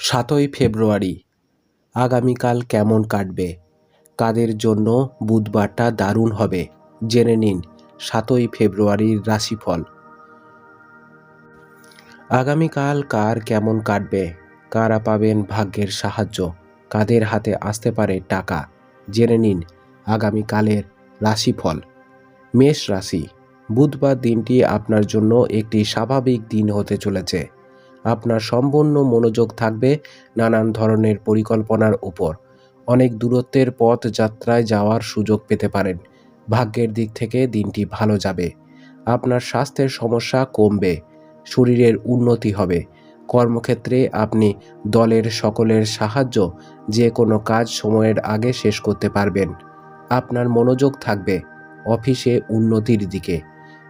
সাতই ফেব্রুয়ারি। আগামীকাল কেমন কাটবে? কাদের জন্য বুধবারটা দারুণ হবে? জেনে নিন সাতই ফেব্রুয়ারির রাশিফল। আগামীকাল কার কেমন কাটবে? কারা পাবেন ভাগ্যের সাহায্য? কাদের হাতে আসতে পারে টাকা? জেনে নিন আগামীকালের রাশিফল। মেষ রাশি, বুধবার দিনটি আপনার জন্য একটি স্বাভাবিক দিন হতে চলেছে। আপনার সম্পূর্ণ মনোযোগ থাকবে নানান ধরনের পরিকল্পনার উপর। অনেক দূরত্বের পথ যাত্রায় যাওয়ার সুযোগ পেতে পারেন। ভাগ্যের দিক থেকে দিনটি ভালো যাবে। আপনার স্বাস্থ্যের সমস্যা কমবে। শরীরের উন্নতি হবে। কর্মক্ষেত্রে আপনি দলের সকলের সাহায্য যে কোনো কাজ সময়ের আগে শেষ করতে পারবেন। আপনার মনোযোগ থাকবে অফিসে উন্নতির দিকে।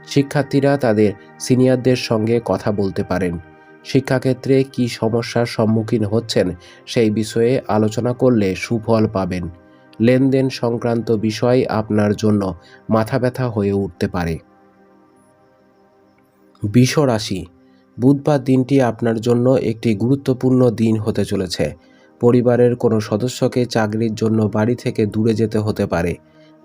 শিক্ষার্থীরা তাদের সিনিয়রদের সঙ্গে কথা বলতে পারেন। শিক্ষাক্ষেত্রে কি সমস্যার সম্মুখীন হচ্ছেন সেই বিষয়ে আলোচনা করলে সুফল পাবেন। লেনদেন সংক্রান্ত বিষয় আপনার জন্য মাথা ব্যথা হয়ে উঠতে পারে। রাশি বুধবার দিনটি আপনার জন্য একটি গুরুত্বপূর্ণ দিন হতে চলেছে। পরিবারের কোনো সদস্যকে চাকরির জন্য বাড়ি থেকে দূরে যেতে হতে পারে।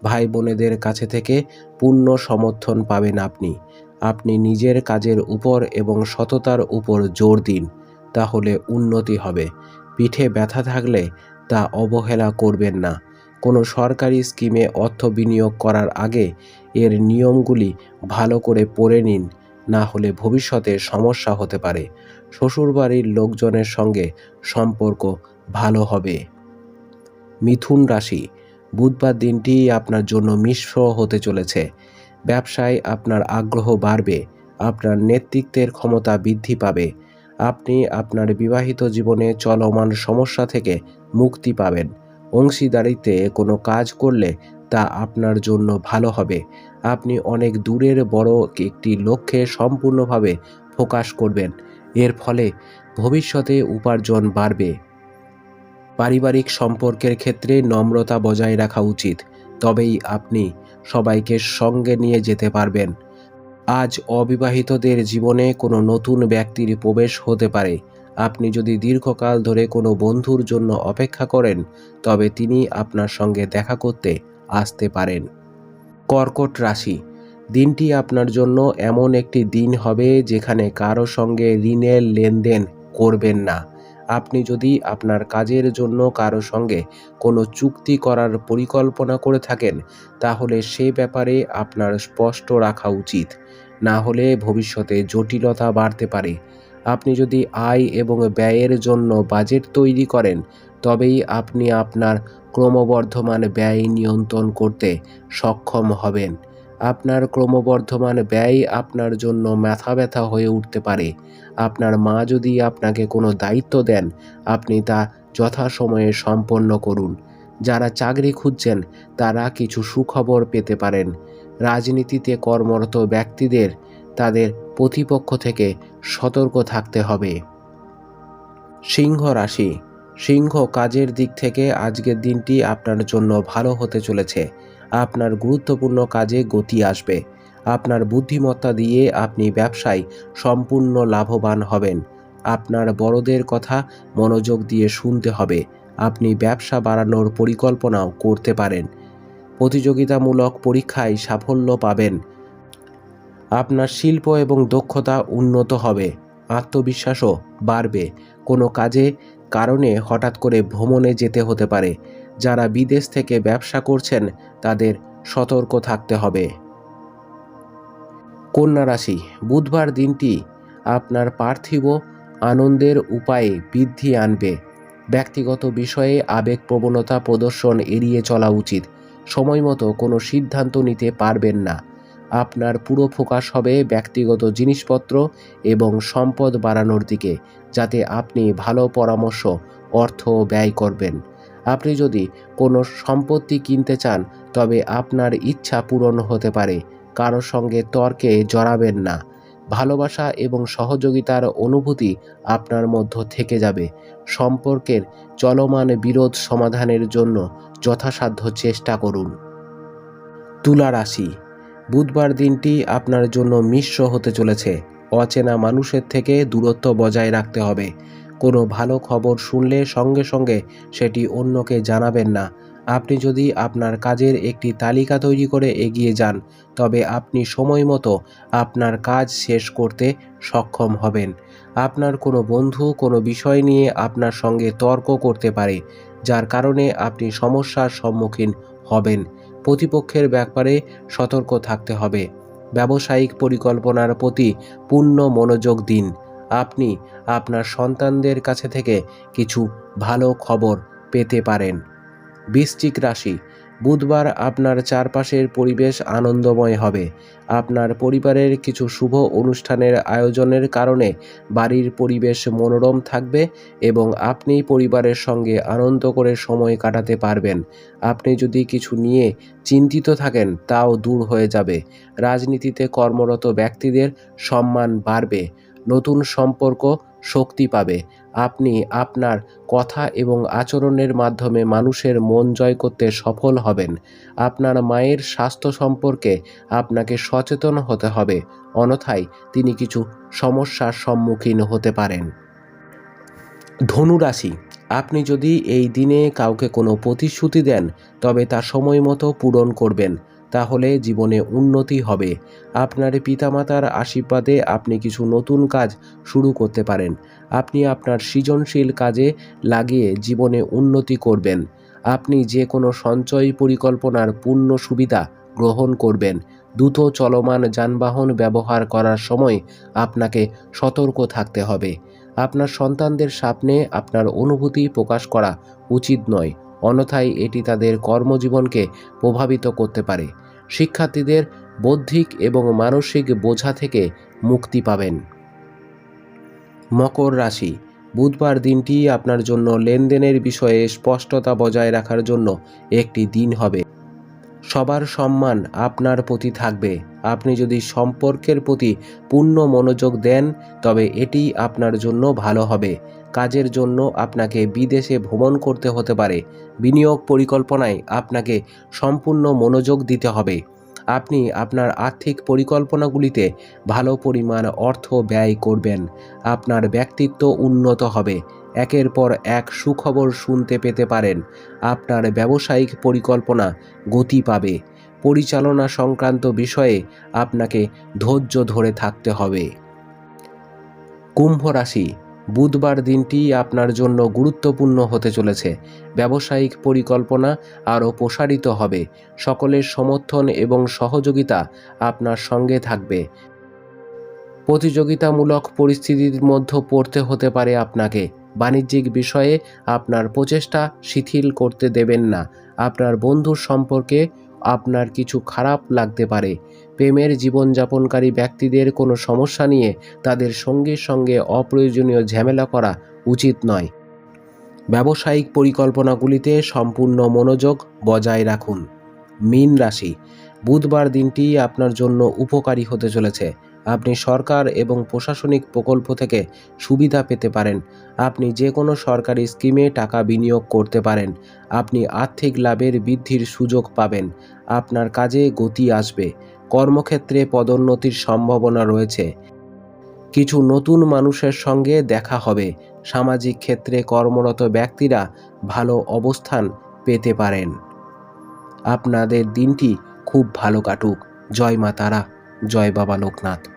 ভাই বোনেদের কাছে থেকে পূর্ণ সমর্থন পাবেন আপনি। আপনি নিজের কাজের উপর এবং সততার উপর জোর দিন, তাহলে উন্নতি হবে। পিঠে ব্যথা থাকলে তা অবহেলা করবেন না। কোনো সরকারি স্কিমে অর্থ বিনিয়োগ করার আগে এর নিয়মগুলি ভালো করে পড়ে নিন, না হলে ভবিষ্যতে সমস্যা হতে পারে। শ্বশুরবাড়ির লোকজনের সঙ্গে সম্পর্ক ভালো হবে। মিথুন রাশি, বুধবার দিনটি আপনার জন্য মিশ্র হতে চলেছে। ব্যবসায় আপনার আগ্রহ বাড়বে, আপনার নেতৃত্বের ক্ষমতা বৃদ্ধি পাবে, আপনি আপনার বিবাহিত জীবনে চলমান সমস্যা থেকে মুক্তি পাবেন। অংশীদারিতে কোনো কাজ করলে তা আপনার জন্য ভালো হবে। আপনি অনেক দূরের বড় একটি লক্ষ্যে সম্পূর্ণভাবে ফোকাস করবেন। এর ফলে ভবিষ্যতে উপার্জন বাড়বে। পারিবারিক সম্পর্কের ক্ষেত্রে নম্রতা বজায় রাখা উচিত। তবেই আপনি সবাইকে সঙ্গে নিয়ে যেতে পারবেন। আজ অবিবাহিতদের জীবনে কোনো নতুন ব্যক্তির প্রবেশ হতে পারে। আপনি যদি দীর্ঘকাল ধরে কোনো বন্ধুর জন্য অপেক্ষা করেন, তবে তিনি আপনার সঙ্গে দেখা করতে আসতে পারেন। কর্কট রাশি। দিনটি আপনার জন্য এমন একটি দিন হবে যেখানে কারও সঙ্গে ঋণের লেনদেন করবেন না। আপনি যদি আপনার কাজের জন্য কারও সঙ্গে কোনো চুক্তি করার পরিকল্পনা করে থাকেন, তাহলে সে ব্যাপারে আপনার স্পষ্ট রাখা উচিত। না হলে ভবিষ্যতে জটিলতা বাড়তে পারে। আপনি যদি আয় এবং ব্যয়ের জন্য বাজেট তৈরি করেন, তবেই আপনি আপনার ক্রমবর্ধমান ব্যয় নিয়ন্ত্রণ করতে সক্ষম হবেন। আপনার ক্রমবর্ধমান ব্যয় আপনার জন্য মাথা ব্যথা হয়ে উঠতে পারে। আপনার মা যদি আপনাকে কোনো দায়িত্ব দেন, আপনি তা যথাসময়ে সম্পন্ন করুন। যারা চাকরি খুঁজছেন, তারা কিছু সুখবর পেতে পারেন। রাজনীতিতে কর্মরত ব্যক্তিদের, তাদের প্রতিপক্ষ থেকে সতর্ক থাকতে হবে। সিংহ রাশি। সিংহ কাজের দিক থেকে আজকের দিনটি আপনার জন্য ভালো হতে চলেছে। আপনার গুরুত্বপূর্ণ কাজে গতি আসবে। আপনার বুদ্ধিমত্তা দিয়ে আপনি ব্যবসায় সম্পূর্ণ লাভবান হবেন। আপনার বড়দের কথা মনোযোগ দিয়ে শুনতে হবে। আপনি ব্যবসা বাড়ানোর পরিকল্পনাও করতে পারেন। প্রতিযোগিতামূলক পরীক্ষায় সাফল্য পাবেন। আপনার শিল্প এবং দক্ষতা উন্নত হবে। আত্মবিশ্বাসও বাড়বে। কোনো কাজে কারণে হঠাৎ করে ভ্রমণে যেতে হতে পারে। যারা বিদেশ থেকে ব্যবসা করছেন, তাদের সতর্ক থাকতে হবে। কন্যা রাশি, বুধবার দিনটি আপনার পার্থিব আনন্দের উপায়ে বৃদ্ধি আনবে। ব্যক্তিগত বিষয়ে আবেগ প্রবণতা প্রদর্শন এড়িয়ে চলা উচিত। সময় মতো কোনো সিদ্ধান্ত নিতে পারবেন না। আপনার পুরো ফোকাস হবে ব্যক্তিগত জিনিসপত্র এবং সম্পদ বাড়ানোর দিকে, যাতে আপনি ভালো পরামর্শ, অর্থ ব্যয় করবেন। আপনি যদি কোনো সম্পত্তি কিনতে চান, তবে আপনার ইচ্ছা পূরণ হতে পারে। কারও সঙ্গে তর্কে জড়াবেন না। ভালোবাসা এবং সহযোগিতার অনুভূতি আপনার মধ্য থেকে যাবে। সম্পর্কের চলমান বিরোধ সমাধানের জন্য যথাসাধ্য চেষ্টা করুন। তুলা রাশি বুধবার দিনটি আপনার জন্য মিশ্র হতে চলেছে। অচেনা মানুষের থেকে দূরত্ব বজায় রাখতে হবে। কোনো ভালো খবর শুনলে সঙ্গে সঙ্গে সেটি অন্যকে জানাবেন না। আপনি যদি আপনার কাজের একটি তালিকা তৈরি করে এগিয়ে যান, তবে আপনি সময় মতো আপনার কাজ শেষ করতে সক্ষম হবেন। আপনার কোনো বন্ধু কোনো বিষয় নিয়ে আপনার সঙ্গে তর্ক করতে পারে, যার কারণে আপনি সমস্যার সম্মুখীন হবেন। প্রতিপক্ষের ব্যাপারে সতর্ক থাকতে হবে। ব্যবসায়িক পরিকল্পনার প্রতি পূর্ণ মনোযোগ দিন। আপনি আপনার সন্তানদের কাছে থেকে কিছু ভালো খবর পেতে পারেন। বৃশ্চিক রাশি, বুধবার আপনার চারপাশের পরিবেশ আনন্দময় হবে। আপনার পরিবারের কিছু শুভ অনুষ্ঠানের আয়োজনের কারণে বাড়ির পরিবেশ মনোরম থাকবে এবং আপনি পরিবারের সঙ্গে আনন্দ করে সময় কাটাতে পারবেন। আপনি যদি কিছু নিয়ে চিন্তিত থাকেন, তাও দূর হয়ে যাবে। রাজনীতিতে কর্মরত ব্যক্তিদের সম্মান বাড়বে। নতুন সম্পর্ক শক্তি পাবে। আপনি আপনার কথা এবং আচরণের মাধ্যমে মানুষের মন জয় করতে সফল হবেন। আপনার মায়ের স্বাস্থ্য সম্পর্কে আপনাকে সচেতন হতে হবে অনথায় তিনি কিছু সমস্যার সম্মুখীন হতে পারেন। ধনু রাশি আপনি যদি এই দিনে কাউকে কোনো প্রতিশ্রুতি দেন, তবে তা সময় মতো পূরণ করবেন। তাহলে জীবনে উন্নতি হবে। আপনার পিতামাতার আশীর্বাদে আপনি কিছু নতুন কাজ শুরু করতে পারেন। আপনি আপনার সৃজনশীল কাজে লাগিয়ে জীবনে উন্নতি করবেন। আপনি যে কোনো সঞ্চয় পরিকল্পনার পূর্ণ সুবিধা গ্রহণ করবেন। দ্রুত চলমান যানবাহন ব্যবহার করার সময় আপনাকে সতর্ক থাকতে হবে। আপনার সন্তানদের সামনে আপনার অনুভূতি প্রকাশ করা উচিত নয়। অন্যথায় এটি তাদের কর্মজীবনকে প্রভাবিত করতে পারে। শিক্ষার্থীদের বৌদ্ধিক এবং মানসিক বোঝা থেকে মুক্তি পাবেন। মকর রাশি, বুধবার দিনটি আপনার জন্য লেনদেনের বিষয়ে স্পষ্টতা বজায় রাখার জন্য একটি দিন হবে। সবার সম্মান আপনার প্রতি থাকবে। আপনি যদি সম্পর্কের প্রতি পূর্ণ মনোযোগ দেন, তবে এটি আপনার জন্য ভালো হবে। কাজের জন্য আপনাকে বিদেশে ভ্রমণ করতে হতে পারে। বিনিয়োগ পরিকল্পনায় আপনাকে সম্পূর্ণ মনোযোগ দিতে হবে। আপনি আপনার আর্থিক পরিকল্পনাগুলিতে ভালো পরিমাণ অর্থ ব্যয় করবেন। আপনার ব্যক্তিত্ব উন্নত হবে। একের পর এক সুখবর শুনতে পেতে পারেন। আপনার ব্যবসায়িক পরিকল্পনা গতি পাবে। পরিচালনা সংক্রান্ত বিষয়ে আপনাকে ধৈর্য ধরে থাকতে হবে। কুম্ভ রাশি বুধবার দিনটি আপনার জন্য গুরুত্বপূর্ণ হতে চলেছে। ব্যবসায়িক পরিকল্পনা আরও প্রসারিত হবে। সকলের সমর্থন এবং সহযোগিতা আপনার সঙ্গে থাকবে। প্রতিযোগিতামূলক পরিস্থিতির মধ্যে পড়তে হতে পারে আপনাকে। বাণিজ্যিক বিষয়ে আপনার প্রচেষ্টা শিথিল করতে দেবেন না। আপনার বন্ধুর সম্পর্কে আপনার কিছু খারাপ লাগতে পারে। প্রেমের জীবনযাপনকারী ব্যক্তিদের কোনো সমস্যা নিয়ে তাদের সঙ্গে সঙ্গে অপ্রয়োজনীয় ঝামেলা করা উচিত নয়। ব্যবসায়িক পরিকল্পনাগুলিতে সম্পূর্ণ মনোযোগ বজায় রাখুন। মীন রাশি, বুধবার দিনটি আপনার জন্য উপকারী হতে চলেছে। আপনি সরকার এবং প্রশাসনিক প্রকল্প থেকে সুবিধা পেতে পারেন। আপনি যে কোনো সরকারি স্কিমে টাকা বিনিয়োগ করতে পারেন। আপনি আর্থিক লাভের বৃদ্ধির সুযোগ পাবেন। আপনার কাজে গতি আসবে। কর্মক্ষেত্রে পদোন্নতির সম্ভাবনা রয়েছে। কিছু নতুন মানুষের সঙ্গে দেখা হবে। সামাজিক ক্ষেত্রে কর্মরত ব্যক্তিরা ভালো অবস্থান পেতে পারেন। আপনাদের দিনটি খুব ভালো কাটুক। জয় মা তারা। জয় বাবা লোকনাথ।